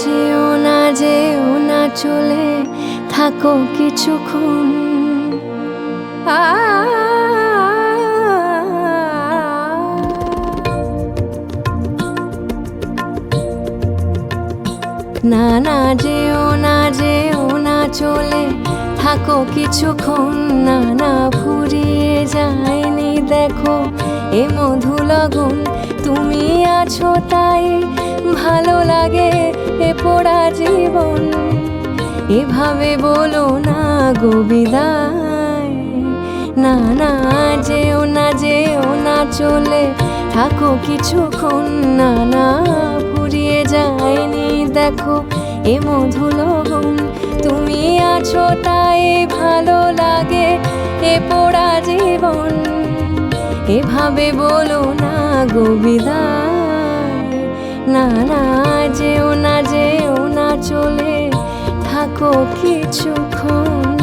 যেও না যেও না চলে থাকো কিছুক্ষণ আ না না যেও না যেও না চলে থাকো কিছুক্ষণ না না ফুরিয়ে যায়নি দেখো এ মধু লগন তুমি আছো তাই এভাবে বলো না গো বিদায়। না না, যেও না যেও না, চলে থাকো কিছুক্ষণ। না না, ফুরিয়ে যায়নি, দেখো এ মধু লগন তুমি আছো তাই ভালো লাগে এ পোড়া জীবন। এভাবে বলো না গো বিদায়। না না কিছুক্ষণ